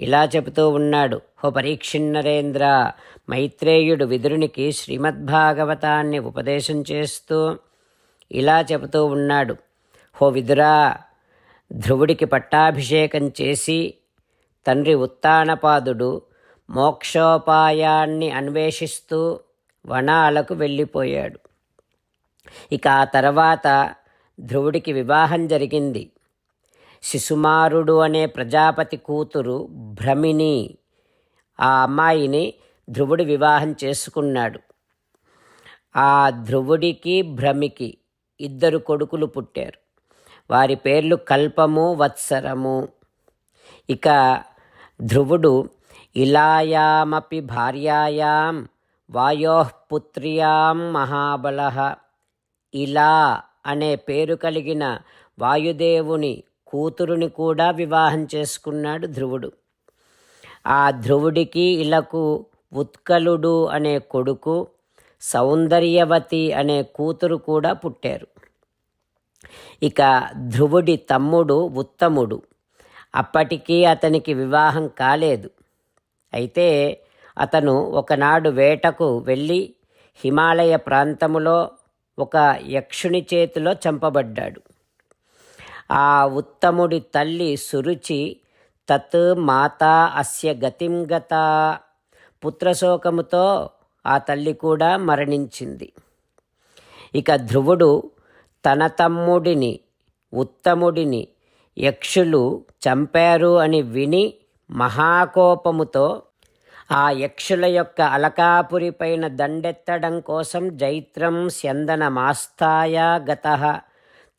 ఇలా చెబుతూ ఉన్నాడు. హో పరీక్షిన్నరేంద్ర మైత్రేయుడు విదురునికి శ్రీమద్భాగవతాన్ని ఉపదేశం చేస్తూ ఇలా చెబుతూ ఉన్నాడు. హో విదురా ధ్రువుడికి పట్టాభిషేకం చేసి తండ్రి ఉత్తానపాదుడు మోక్షోపాయాన్ని అన్వేషిస్తూ వనాలకు వెళ్ళిపోయాడు. ఇక ఆ తర్వాత ధ్రువుడికి వివాహం జరిగింది. శిశుమారుడు అనే ప్రజాపతి కూతురు భ్రమిని ఆ అమ్మాయిని ధ్రువుడు వివాహం చేసుకున్నాడు. ఆ ధ్రువుడికి భ్రమికి ఇద్దరు కొడుకులు పుట్టారు. వారి పేర్లు కల్పము వత్సరము. ఇక ధ్రువుడు ఇలాయామపి భార్యాయాం వాయోపుత్ర్యాం మహాబల. ఇలా అనే పేరు కలిగిన వాయుదేవుని కూతురుని కూడా వివాహం చేసుకున్నాడు ధ్రువుడు. ఆ ధ్రువుడికి ఇలకు ఉత్కలుడు అనే కొడుకు సౌందర్యవతి అనే కూతురు కూడా పుట్టారు. ఇక ధ్రువుడి తమ్ముడు ఉత్తముడు. అప్పటికీ అతనికి వివాహం కాలేదు. అయితే అతను ఒకనాడు వేటకు వెళ్ళి హిమాలయ ప్రాంతములో ఒక యక్షుని చేతిలో చంపబడ్డాడు. ఆ ఉత్తముడి తల్లి సురుచి తత్ మాతా అస్య గతిం గత. పుత్రశోకముతో ఆ తల్లి కూడా మరణించింది. ఇక ధ్రువుడు తన తమ్ముడిని ఉత్తముడిని యక్షులు చంపారు అని విని మహాకోపముతో ఆ యక్షుల యొక్క అలకాపురి పైన దండెత్తడం కోసం జైత్రం స్యందనమాస్థాయ గత.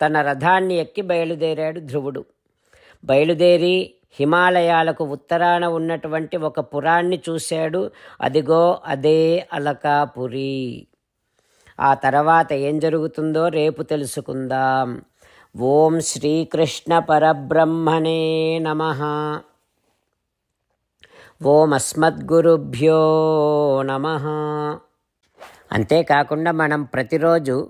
తన రథాన్ని ఎక్కి బయలుదేరాడు ధ్రువుడు. బయలుదేరి హిమాలయాలకు ఉత్తరాన ఉన్నటువంటి ఒక పురాన్ని చూశాడు. అదిగో అదే అలకాపురి. ఆ తర్వాత ఏం జరుగుతుందో రేపు తెలుసుకుందాం. ఓం శ్రీకృష్ణ పరబ్రహ్మణే నమ. ఓం అస్మద్గురుభ్యో నమ. అంతేకాకుండా మనం ప్రతిరోజు